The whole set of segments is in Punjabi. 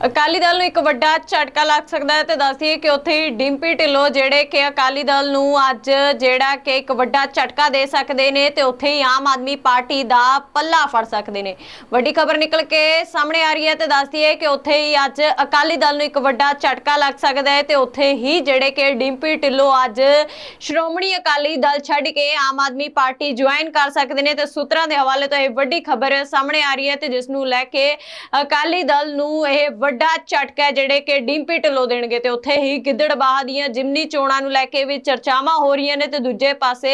ਅਕਾਲੀ ਦਲ ਨੂੰ ਇੱਕ ਵੱਡਾ ਝਟਕਾ ਲੱਗ ਸਕਦਾ ਹੈ ਤੇ ਦੱਸਦੀਏ ਕਿ ਉੱਥੇ ਹੀ ਡਿੰਪੀ ਢਿੱਲੋਂ ਜਿਹੜੇ ਕਿ ਅਕਾਲੀ ਦਲ ਨੂੰ ਅੱਜ ਜਿਹੜਾ ਕਿ ਇੱਕ ਵੱਡਾ ਝਟਕਾ ਦੇ ਸਕਦੇ ਨੇ ਤੇ ਉੱਥੇ ਹੀ ਆਮ ਆਦਮੀ ਪਾਰਟੀ ਦਾ ਪੱਲਾ ਫੜ ਸਕਦੇ ਨੇ। ਵੱਡੀ ਖਬਰ ਨਿਕਲ ਕੇ ਸਾਹਮਣੇ ਆ ਰਹੀ ਹੈ ਤੇ ਦੱਸਦੀਏ ਕਿ ਉੱਥੇ ਹੀ ਅੱਜ ਅਕਾਲੀ ਦਲ ਨੂੰ ਇੱਕ ਵੱਡਾ ਝਟਕਾ ਲੱਗ ਸਕਦਾ ਹੈ ਤੇ ਉੱਥੇ ਹੀ ਜਿਹੜੇ ਕਿ ਡਿੰਪੀ ਢਿੱਲੋਂ ਅੱਜ ਸ਼੍ਰੋਮਣੀ ਅਕਾਲੀ ਦਲ ਛੱਡ ਕੇ ਆਮ ਆਦਮੀ ਪਾਰਟੀ ਜੁਆਇਨ ਕਰ ਸਕਦੇ ਨੇ ਤੇ ਸੂਤਰਾਂ ਦੇ ਹਵਾਲੇ ਤੋਂ ਇਹ ਵੱਡੀ ਖਬਰ ਸਾਹਮਣੇ ਆ ਰਹੀ ਹੈ ਤੇ ਜਿਸ ਨੂੰ ਲੈ ਕੇ ਅਕਾਲੀ ਦਲ ਨੂੰ ਇਹ ਵੱਡਾ ਝਟਕਾ ਜਿਹੜੇ ਕਿ ਡਿੰਪੀ ਢਿੱਲੋਂ ਦੇਣਗੇ ਤੇ ਉੱਥੇ ਹੀ ਗਿੱਦੜਬਾਹ ਦੀਆਂ ਜਿਮਨੀ ਚੋਣਾਂ ਨੂੰ ਲੈ ਕੇ ਵੀ ਚਰਚਾਵਾਂ ਹੋ ਰਹੀਆਂ ਨੇ ਤੇ ਦੂਜੇ ਪਾਸੇ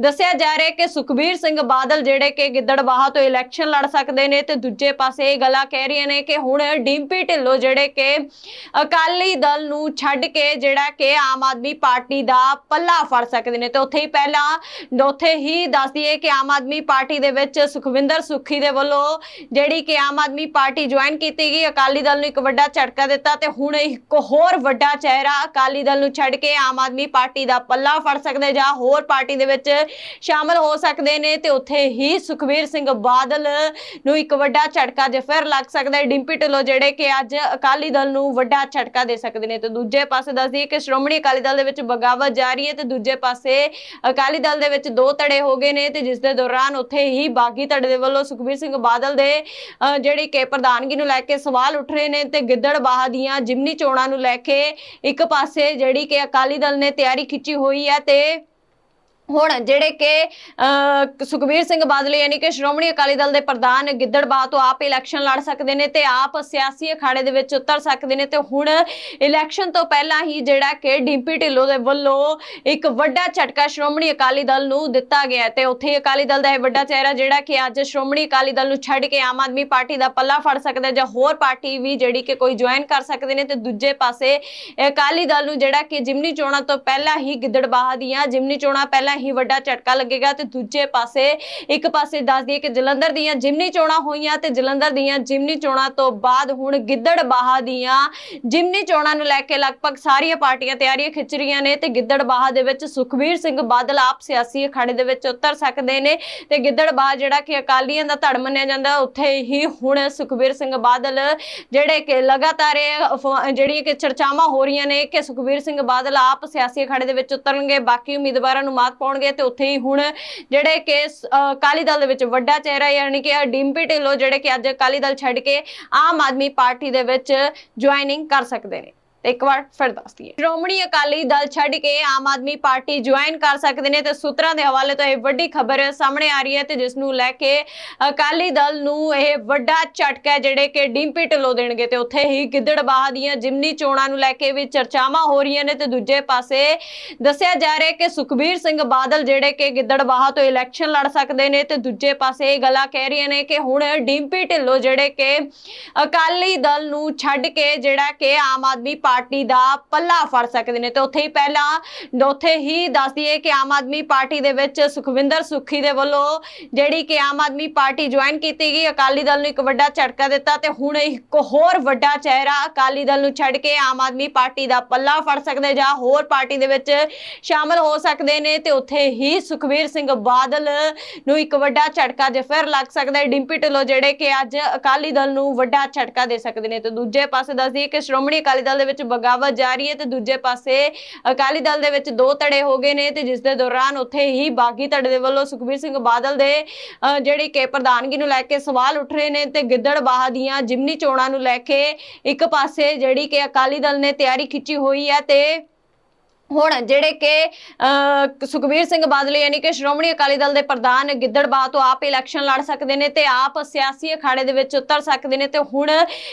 ਦੱਸਿਆ ਜਾ ਰਿਹਾ ਕਿ ਸੁਖਬੀਰ ਸਿੰਘ ਬਾਦਲ ਜਿਹੜੇ ਕਿ ਗਿੱਦੜਬਾਹ ਤੋਂ ਇਲੈਕਸ਼ਨ ਲੜ ਸਕਦੇ ਨੇ ਤੇ ਦੂਜੇ ਪਾਸੇ ਇਹ ਗੱਲਾਂ ਕਹਿ ਰਹੀਆਂ ਨੇ ਕਿ ਹੁਣ ਡਿੰਪੀ ਢਿੱਲੋਂ ਜਿਹੜੇ ਕਿ ਅਕਾਲੀ ਦਲ ਨੂੰ ਛੱਡ ਕੇ ਜਿਹੜਾ ਕਿ ਆਮ ਆਦਮੀ ਪਾਰਟੀ ਦਾ ਪੱਲਾ ਫੜ ਸਕਦੇ ਨੇ ਤੇ ਉੱਥੇ ਹੀ ਪਹਿਲਾਂ ਉੱਥੇ ਹੀ ਦੱਸ ਦਈਏ ਕਿ ਆਮ ਆਦਮੀ ਪਾਰਟੀ ਦੇ ਵਿੱਚ ਸੁਖਵਿੰਦਰ ਸੁੱਖੀ ਦੇ ਵੱਲੋਂ ਜਿਹੜੀ ਕਿ ਆਮ ਆਦਮੀ ਪਾਰਟੀ ਜੁਆਇਨ ਕੀਤੀ ਗਈ, ਅਕਾਲੀ ਦਲ ਨੂੰ ਇੱਕ ਵੱਡਾ ਝਟਕਾ ਦਿੱਤਾ ਤੇ ਹੁਣ ਇੱਕ ਹੋਰ ਵੱਡਾ ਚਿਹਰਾ ਅਕਾਲੀ ਦਲ ਨੂੰ ਛੱਡ ਕੇ ਆਮ ਆਦਮੀ ਪਾਰਟੀ ਦਾ ਪੱਲਾ ਫੜ ਸਕਦੇ ਜਾਂ ਹੋਰ ਪਾਰਟੀ ਦੇ ਵਿੱਚ ਸ਼ਾਮਲ ਹੋ ਸਕਦੇ ਨੇ ਤੇ ਉੱਥੇ ਹੀ ਸੁਖਵੀਰ ਸਿੰਘ ਬਾਦਲ ਨੂੰ ਇੱਕ ਵੱਡਾ ਝਟਕਾ ਜੇ ਫਿਰ ਲੱਗ ਸਕਦਾ ਹੈ। ਡਿੰਪੀ ਢਿੱਲੋਂ ਜਿਹੜੇ ਕਿ ਅੱਜ ਅਕਾਲੀ ਦਲ ਨੂੰ ਵੱਡਾ ਝਟਕਾ ਦੇ ਸਕਦੇ ਨੇ ਤੇ ਦੂਜੇ ਪਾਸੇ ਦੱਸਦੀ ਕਿ ਸ਼੍ਰੋਮਣੀ ਅਕਾਲੀ ਦਲ ਦੇ ਵਿੱਚ ਬਗਾਵਤ ਜਾਰੀ ਹੈ ਤੇ ਦੂਜੇ ਪਾਸੇ ਅਕਾਲੀ ਦਲ ਦੇ ਵਿੱਚ ਦੋ ਧੜੇ ਹੋ ਗਏ ਨੇ ਤੇ ਜਿਸ ਦੇ ਦੌਰਾਨ ਉੱਥੇ ਹੀ ਬਾਗੀ ਧੜੇ ਦੇ ਵੱਲੋਂ ਸੁਖਬੀਰ ਸਿੰਘ ਬਾਦਲ ਦੇ ਅਹ, ਜਿਹੜੀ ਕਿ ਪ੍ਰਧਾਨਗੀ ਨੂੰ ਲੈ ਕੇ ਸਵਾਲ ਉੱਠ ਰਹੇ ਨੇ ਤੇ ਗਿੱਦੜਬਾਹ ਦੀਆਂ ਜਿਮਨੀ ਚੋਣਾਂ ਨੂੰ ਲੈ ਕੇ ਇੱਕ ਪਾਸੇ ਜਿਹੜੀ ਕਿ ਅਕਾਲੀ ਦਲ ਨੇ ਤਿਆਰੀ ਖਿੱਚੀ ਹੋਈ ਹੈ ਤੇ ਹੁਣ ਜਿਹੜੇ ਕਿ ਅਹ, ਸੁਖਬੀਰ ਸਿੰਘ ਬਾਦਲ ਯਾਨੀ ਕਿ ਸ਼੍ਰੋਮਣੀ ਅਕਾਲੀ ਦਲ ਦੇ ਪ੍ਰਧਾਨ ਗਿੱਦੜਬਾਹ ਤੋਂ ਆਪ ਇਲੈਕਸ਼ਨ ਲੜ ਸਕਦੇ ਨੇ ਤੇ ਆਪ ਸਿਆਸੀ ਅਖਾੜੇ ਦੇ ਵਿੱਚ ਉਤਰ ਸਕਦੇ ਨੇ ਤੇ ਹੁਣ ਇਲੈਕਸ਼ਨ ਤੋਂ ਪਹਿਲਾਂ ਹੀ ਜਿਹੜਾ ਕਿ ਡਿੰਪੀ ਢਿੱਲੋਂ ਦੇ ਵੱਲੋਂ ਇੱਕ ਵੱਡਾ ਝਟਕਾ ਸ਼੍ਰੋਮਣੀ ਅਕਾਲੀ ਦਲ ਨੂੰ ਦਿੱਤਾ ਗਿਆ ਤੇ ਉੱਥੇ ਹੀ ਅਕਾਲੀ ਦਲ ਦਾ ਇਹ ਵੱਡਾ ਚਿਹਰਾ ਜਿਹੜਾ ਕਿ ਅੱਜ ਸ਼੍ਰੋਮਣੀ ਅਕਾਲੀ ਦਲ ਨੂੰ ਛੱਡ ਕੇ ਆਮ ਆਦਮੀ ਪਾਰਟੀ ਦਾ ਪੱਲਾ ਫੜ ਸਕਦਾ ਜਾਂ ਹੋਰ ਪਾਰਟੀ ਵੀ ਜਿਹੜੀ ਕਿ ਕੋਈ ਜੁਆਇਨ ਕਰ ਸਕਦੇ ਨੇ ਤੇ ਦੂਜੇ ਪਾਸੇ ਅਕਾਲੀ ਦਲ ਨੂੰ ਜਿਹੜਾ ਕਿ ਜਿਮਨੀ ਚੋਣਾਂ ਤੋਂ ਪਹਿਲਾਂ ਹੀ ਗਿੱਦੜਬਾਹ ਦੀਆਂ ਜਿਮਨੀ ਚੋਣਾਂ ਪਹਿਲਾਂ ਹੀ ਵੱਡਾ ਝਟਕਾ ਲੱਗੇਗਾ ਤੇ ਦੂਜੇ ਪਾਸੇ, ਇੱਕ ਪਾਸੇ ਦੱਸ ਦਈਏ ਕਿ ਜਲੰਧਰ ਦੀਆਂ ਜਿਮਨੀ ਚੋਣਾਂ ਹੋਈਆਂ ਤੇ ਜਲੰਧਰ ਦੀਆਂ ਜਿਮਨੀ ਚੋਣਾਂ ਤੋਂ ਬਾਅਦ ਹੁਣ ਗਿੱਦੜਬਾਹ ਦੀਆਂ ਜਿਮਨੀ ਚੋਣਾਂ ਨੂੰ ਲੈ ਕੇ ਲਗਭਗ ਸਾਰੀਆਂ ਪਾਰਟੀਆਂ ਤਿਆਰੀਆਂ ਖਿੱਚ ਰਹੀਆਂ ਨੇ ਤੇ ਗਿੱਦੜਬਾਹ ਦੇ ਵਿੱਚ ਸੁਖਬੀਰ ਸਿੰਘ ਬਾਦਲ ਆਪ ਸਿਆਸੀ ਅਖਾੜੇ ਦੇ ਵਿੱਚ ਉਤਰ ਸਕਦੇ ਨੇ ਤੇ ਗਿੱਦੜਬਾਹ ਜਿਹੜਾ ਕਿ ਅਕਾਲੀਆਂ ਦਾ ਧੜ ਮੰਨਿਆ ਜਾਂਦਾ, ਉੱਥੇ ਹੀ ਹੁਣ ਸੁਖਬੀਰ ਸਿੰਘ ਬਾਦਲ ਜਿਹੜੇ ਕਿ ਲਗਾਤਾਰ ਇਹ ਜਿਹੜੀਆਂ ਕਿ ਚਰਚਾਵਾਂ ਹੋ ਰਹੀਆਂ ਨੇ ਕਿ ਸੁਖਬੀਰ ਸਿੰਘ ਬਾਦਲ ਆਪ ਸਿਆਸੀ ਅਖਾੜੇ ਦੇ ਵਿੱਚ ਉਤਰਨਗੇ, ਬਾਕੀ ਉਮੀਦਵਾਰਾਂ ਨੂੰ ਮਾਤ ਪਾਉਣਗੇ ਤੇ ਉੱਥੇ ਹੀ ਹੁਣ ਜਿਹੜੇ ਕਿ ਸ- ਅਕਾਲੀ ਦਲ ਦੇ ਵਿੱਚ ਵੱਡਾ ਚਿਹਰਾ ਯਾਨੀ ਕਿ ਡਿੰਪੀ ਢਿੱਲੋਂ ਜਿਹੜੇ ਕਿ ਅੱਜ ਅਕਾਲੀ ਦਲ ਛੱਡ ਕੇ ਆਮ ਆਦਮੀ ਪਾਰਟੀ ਦੇ ਵਿੱਚ ਜੁਆਇਨਿੰਗ ਕਰ ਸਕਦੇ ਨੇ। ਤੇ ਇੱਕ ਵਾਰ ਫਿਰ ਦੱਸ ਦਈਏ। ਸ਼੍ਰੋਮਣੀ ਅਕਾਲੀ ਦਲ ਛੱਡ ਕੇ ਆਮ ਆਦਮੀ ਪਾਰਟੀ ਜੁਆਇਨ ਕਰ ਸਕਦੇ ਨੇ ਤੇ ਸੂਤਰਾਂ ਦੇ ਹਵਾਲੇ ਤੋਂ ਇਹ ਵੱਡੀ ਖਬਰ ਸਾਹਮਣੇ ਆ ਰਹੀ ਹੈ ਤੇ ਜਿਸ ਨੂੰ ਲੈ ਕੇ ਅਕਾਲੀ ਦਲ ਨੂੰ ਇਹ ਵੱਡਾ ਝਟਕਾ ਜਿਹੜੇ ਕਿ ਡਿੰਪੀ ਢਿੱਲੋਂ ਦੇਣਗੇ ਤੇ ਉੱਥੇ ਹੀ ਗਿੱਦੜਬਾਹ ਦੀਆਂ ਜਿਮਨੀ ਚੋਣਾਂ ਨੂੰ ਲੈ ਕੇ ਵੀ ਚਰਚਾਵਾਂ ਹੋ ਰਹੀਆਂ ਨੇ ਤੇ ਦੂਜੇ ਪਾਸੇ ਦੱਸਿਆ ਜਾ ਰਿਹਾ ਕਿ ਸੁਖਬੀਰ ਸਿੰਘ ਬਾਦਲ ਜਿਹੜੇ ਕਿ ਗਿੱਦੜਬਾਹ ਤੋਂ ਇਲੈਕਸ਼ਨ ਲੜ ਸਕਦੇ ਨੇ ਤੇ ਦੂਜੇ ਪਾਸੇ ਇਹ ਗੱਲਾਂ ਕਹਿ ਰਹੀਆਂ ਨੇ ਕਿ ਹੁਣ ਡਿੰਪੀ ਢਿੱਲੋਂ ਜਿਹੜੇ ਕਿ ਅਕਾਲੀ ਦਲ ਨੂੰ ਛੱਡ ਕੇ ਜਿਹੜਾ ਕਿ ਆਮ ਆਦਮੀ ਪਾਰਟੀ ਪਾਰਟੀ ਦਾ ਪੱਲਾ ਫੜ ਸਕਦੇ ਨੇ ਤੇ ਉੱਥੇ ਹੀ ਪਹਿਲਾਂ ਉੱਥੇ ਹੀ ਦੱਸ ਦਈਏ ਕਿ ਆਮ ਆਦਮੀ ਪਾਰਟੀ ਦੇ ਵਿੱਚ ਸੁਖਵਿੰਦਰ ਸੁੱਖੀ ਦੇ ਵੱਲੋਂ ਜਿਹੜੀ ਕਿ ਆਮ ਆਦਮੀ ਪਾਰਟੀ ਜੁਆਇਨ ਕੀਤੀ ਗਈ, ਅਕਾਲੀ ਦਲ ਨੂੰ ਇੱਕ ਵੱਡਾ ਝਟਕਾ ਦਿੱਤਾ ਤੇ ਹੁਣ ਇੱਕ ਹੋਰ ਵੱਡਾ ਚਿਹਰਾ ਅਕਾਲੀ ਦਲ ਨੂੰ ਛੱਡ ਕੇ ਆਮ ਆਦਮੀ ਪਾਰਟੀ ਦਾ ਪੱਲਾ ਫੜ ਸਕਦੇ ਜਾਂ ਹੋਰ ਪਾਰਟੀ ਦੇ ਵਿੱਚ ਸ਼ਾਮਲ ਹੋ ਸਕਦੇ ਨੇ ਤੇ ਉੱਥੇ ਹੀ ਸੁਖਵੀਰ ਸਿੰਘ ਬਾਦਲ ਨੂੰ ਇੱਕ ਵੱਡਾ ਝਟਕਾ ਜੇ ਫਿਰ ਲੱਗ ਸਕਦਾ ਹੈ। ਡਿੰਪੀ ਢਿੱਲੋਂ ਜਿਹੜੇ ਕਿ ਅੱਜ ਅਕਾਲੀ ਦਲ ਨੂੰ ਵੱਡਾ ਝਟਕਾ ਦੇ ਸਕਦੇ ਨੇ ਤੇ ਦੂਜੇ ਪਾਸੇ ਦੱਸਦੀ ਕਿ ਸ਼੍ਰੋਮਣੀ ਅਕਾਲੀ ਦਲ ਦੇ ਵਿੱਚ ਬਗਾਵਤ ਜਾਰੀ ਹੈ ਤੇ ਦੂਜੇ ਪਾਸੇ ਅਕਾਲੀ ਦਲ ਦੇ ਵਿੱਚ ਦੋ ਧੜੇ ਹੋ ਗਏ ਨੇ ਤੇ ਜਿਸ ਦੇ ਦੌਰਾਨ ਉੱਥੇ ਹੀ ਬਾਗੀ ਧੜੇ ਦੇ ਵੱਲੋਂ ਸੁਖਬੀਰ ਸਿੰਘ ਬਾਦਲ ਦੇ ਅਹ, ਜਿਹੜੀ ਕਿ ਪ੍ਰਧਾਨਗੀ ਨੂੰ ਲੈ ਕੇ ਸਵਾਲ ਉੱਠ ਰਹੇ ਨੇ ਤੇ ਗਿੱਦੜ ਬਾਹ ਦੀਆਂ ਜਿਮਨੀ ਚੋਣਾਂ ਨੂੰ ਲੈ ਕੇ ਇੱਕ ਪਾਸੇ ਜਿਹੜੀ ਕਿ ਅਕਾਲੀ ਦਲ ਨੇ ਤਿਆਰੀ ਖਿੱਚੀ ਹੋਈ ਹੈ ਤੇ ਹੁਣ ਜਿਹੜੇ ਕਿ ਅਹ, ਸੁਖਬੀਰ ਸਿੰਘ ਬਾਦਲ ਯਾਨੀ ਕਿ ਸ਼੍ਰੋਮਣੀ ਅਕਾਲੀ ਦਲ ਦੇ ਪ੍ਰਧਾਨ ਗਿੱਦੜਬਾਹ ਤੋਂ ਆਪ ਇਲੈਕਸ਼ਨ ਲੜ ਸਕਦੇ ਨੇ ਤੇ ਆਪ ਸਿਆਸੀ ਅਖਾੜੇ ਦੇ ਵਿੱਚ ਉਤਰ ਸਕਦੇ ਨੇ ਤੇ ਹੁਣ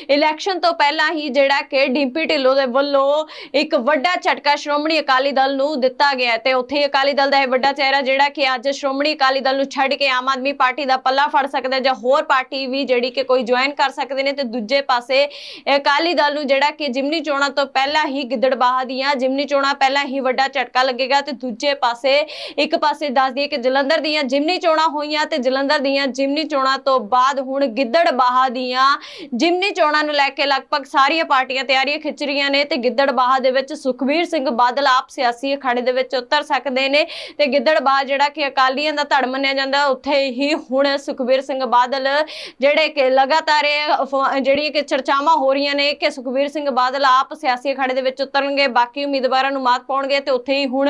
ਇਲੈਕਸ਼ਨ ਤੋਂ ਪਹਿਲਾਂ ਹੀ ਜਿਹੜਾ ਕਿ ਡਿੰਪੀ ਢਿੱਲੋਂ ਦੇ ਵੱਲੋਂ ਇੱਕ ਵੱਡਾ ਝਟਕਾ ਸ਼੍ਰੋਮਣੀ ਅਕਾਲੀ ਦਲ ਨੂੰ ਦਿੱਤਾ ਗਿਆ ਤੇ ਉੱਥੇ ਹੀ ਅਕਾਲੀ ਦਲ ਦਾ ਇਹ ਵੱਡਾ ਚਿਹਰਾ ਜਿਹੜਾ ਕਿ ਅੱਜ ਸ਼੍ਰੋਮਣੀ ਅਕਾਲੀ ਦਲ ਨੂੰ ਛੱਡ ਕੇ ਆਮ ਆਦਮੀ ਪਾਰਟੀ ਦਾ ਪੱਲਾ ਫੜ ਸਕਦਾ ਜਾਂ ਹੋਰ ਪਾਰਟੀ ਵੀ ਜਿਹੜੀ ਕਿ ਕੋਈ ਜੁਆਇਨ ਕਰ ਸਕਦੇ ਨੇ ਤੇ ਦੂਜੇ ਪਾਸੇ ਅਕਾਲੀ ਦਲ ਨੂੰ ਜਿਹੜਾ ਕਿ ਜਿਮਨੀ ਚੋਣਾਂ ਤੋਂ ਪਹਿਲਾਂ ਹੀ ਗਿੱਦੜਬਾਹ ਦੀਆਂ ਜਿਮਨੀ ਚੋਣਾਂ ਪਹਿਲਾਂ ਹੀ ਵੱਡਾ ਝਟਕਾ ਲੱਗੇਗਾ ਤੇ ਦੂਜੇ ਪਾਸੇ, ਇੱਕ ਪਾਸੇ ਦੱਸ ਦਈਏ ਕਿ ਜਲੰਧਰ ਦੀਆਂ ਜਿਮਨੀ ਚੋਣਾਂ ਹੋਈਆਂ ਤੇ ਜਲੰਧਰ ਦੀਆਂ ਜਿਮਨੀ ਚੋਣਾਂ ਤੋਂ ਬਾਅਦ ਹੁਣ ਗਿੱਦੜਬਾਹਾ ਦੀਆਂ ਜਿਮਨੀ ਚੋਣਾਂ ਨੂੰ ਲੈ ਕੇ ਲਗਭਗ ਸਾਰੀਆਂ ਪਾਰਟੀਆਂ ਤਿਆਰੀਆਂ ਖਿੱਚ ਰਹੀਆਂ ਨੇ ਤੇ ਗਿੱਦੜਬਾਹਾ ਦੇ ਵਿੱਚ ਸੁਖਬੀਰ ਸਿੰਘ ਬਾਦਲ ਆਪ ਸਿਆਸੀ ਅਖਾੜੇ ਦੇ ਵਿੱਚ ਉਤਰ ਸਕਦੇ ਨੇ ਤੇ ਗਿੱਦੜਬਾਹਾ ਜਿਹੜਾ ਕਿ ਅਕਾਲੀਆਂ ਦਾ ਧੜ ਮੰਨਿਆ ਜਾਂਦਾ, ਉੱਥੇ ਹੀ ਹੁਣ ਸੁਖਬੀਰ ਸਿੰਘ ਬਾਦਲ ਜਿਹੜੇ ਕਿ ਲਗਾਤਾਰ ਇਹ ਅਫਵਾ- ਕਿ ਚਰਚਾਵਾਂ ਹੋ ਰਹੀਆਂ ਨੇ ਕਿ ਸੁਖਬੀਰ ਸਿੰਘ ਬਾਦਲ ਆਪ ਸਿਆਸੀ ਅਖਾੜੇ ਦੇ ਵਿੱਚ ਉਤਰਨਗੇ, ਬਾਕੀ ਉਮੀਦਵਾਰਾਂ ਨੂੰ ਮਾਤ ਪਾਉਣਗੇ ਤੇ ਉੱਥੇ ਹੀ ਹੁਣ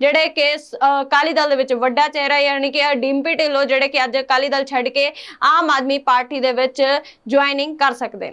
ਜਿਹੜੇ ਕਿ ਸ- ਅਕਾਲੀ ਦਲ ਦੇ ਵਿੱਚ ਵੱਡਾ ਚਿਹਰਾ ਯਾਨੀ ਕਿ ਇਹ ਡਿੰਪੀ ਢਿੱਲੋਂ ਜਿਹੜੇ ਕਿ ਅੱਜ ਅਕਾਲੀ ਦਲ ਛੱਡ ਕੇ ਆਮ ਆਦਮੀ ਪਾਰਟੀ ਦੇ ਵਿੱਚ ਜੁਆਇਨਿੰਗ ਕਰ ਸਕਦੇ ਨੇ।